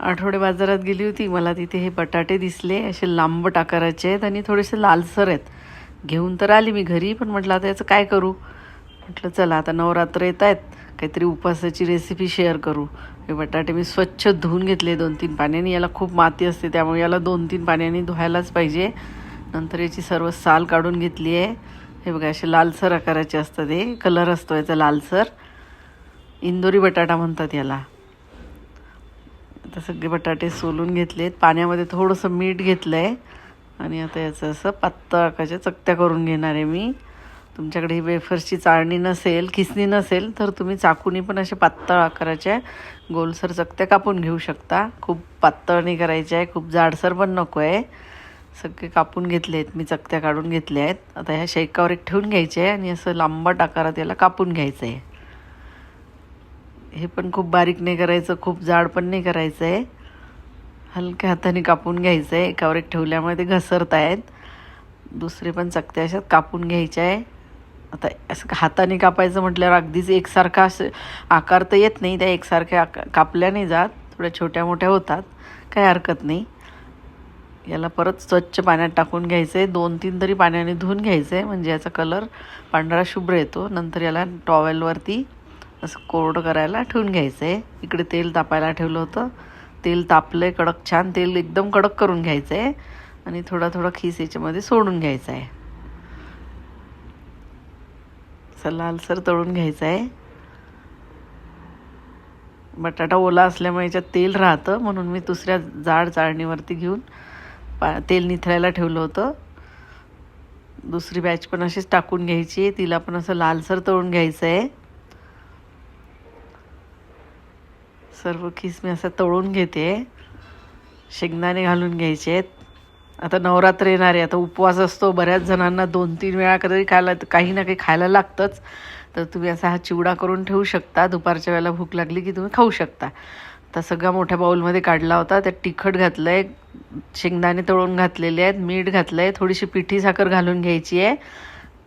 आठवडे बाजारात गेली होती. मला तिथे हे बटाटे दिसले असे लांबट आकाराचे आहेत आणि थोडेसे लालसर आहेत. घेऊन तर आली मी घरी पण म्हटलं आता याचं काय करू? म्हटलं चला आता नवरात्र येत आहेत. काहीतरी उपवासाची रेसिपी शेअर करू. हे बटाटे मी स्वच्छ धुवून घेतले दोन तीन पाण्याने. याला खूप माती असते त्यामुळे याला दोन तीन पाण्याने धुवायलाच पाहिजे. नंतर याची सर्व साल काढून घेतली आहे. हे बघा असे लालसर आकाराचे असतात हे. कलर असतो याचा लालसर. इंदोरी बटाटा म्हणतात याला. आता सगळे बटाटे सोलून घेतलेत. पाण्यामध्ये थोडंसं मीठ घेतलं आहे आणि आता याचं असं पातळ आकाच्या चकत्या करून घेणार आहे मी. तुमच्याकडे ही वेफर्सची चाळणी नसेल खिसणी नसेल तर तुम्ही चाकूनी पण असे पातळ आकाराच्या गोलसर चकत्या कापून घेऊ शकता. खूप पातळ नाही करायच्या आहे खूप जाडसर पण नको आहे सगळे कापून घेतले आहेत मी चकत्या काढून घेतल्या आहेत. आता ह्या शेकावर एक ठेवून घ्यायचे आहे आणि असं लांबट आकारात याला कापून घ्यायचं आहे हे पण खूप बारीक नाही करायचं खूप जाड पण नाही करायचं आहे हलक्या हाताने कापून घ्यायचं आहे एकावर एक ठेवल्यामुळे ते घसरत आहेत. दुसरे पण चकत्या अशात कापून घ्यायचे आहे आता असं हाताने कापायचं म्हटल्यावर अगदीच एकसारखा असं आकार तर येत नाही त्या एकसारख्या आका कापल्या नाही जात थोड्या छोट्या मोठ्या होतात काही हरकत नाही. याला परत स्वच्छ पाण्यात टाकून घ्यायचं आहे दोन तीन तरी पाण्याने धुवून घ्यायचं आहे म्हणजे याचा कलर पांढरा शुभ्र येतो. नंतर याला टॉवेलवरती असं कोरडं करायला ठेवून घ्यायचं आहे इकडे तेल तापायला ठेवलं होतं. तेल तापलं आहे कडक छान. तेल एकदम कडक करून घ्यायचं आहे आणि थोडा थोडा खीस याच्यामध्ये सोडून घ्यायचा आहे असं लालसर तळून घ्यायचं आहे बटाटा ओला असल्यामुळे याच्यात तेल राहतं. म्हणून मी दुसऱ्या जाड चाळणीवरती घेऊन पा तेल निथळायला ठेवलं होतं. दुसरी बॅच पण अशीच टाकून घ्यायची. आहे तिला पण असं लालसर तळून घ्यायचं आहे सर्व खीस मी असं तळून घेते. शेंगदाणे घालून घ्यायचे आहेत. आता नवरात्र येणार आहे. आता उपवास असतो. बऱ्याच जणांना दोन तीन वेळा कधी खायला काही ना काही खायला लागतंच. तर तुम्ही असा हा चिवडा करून ठेवू शकता. दुपारच्या वेळेला भूक लागली की तुम्ही खाऊ शकता. आता सगळा मोठ्या बाऊलमध्ये काढला होता. त्यात तिखट घातलं आहे शेंगदाणे तळून घातलेले आहेत. मीठ घातलं आहे थोडीशी पिठी साखर घालून घ्यायची आहे.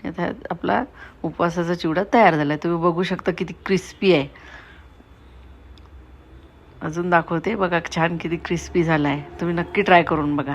आता आपला उपवासाचा चिवडा तयार झाला आहे तुम्ही बघू शकता किती क्रिस्पी आहे. अजून दाखवते. बघा छान किती क्रिस्पी झाला आहे तुम्ही नक्की ट्राय करून बघा.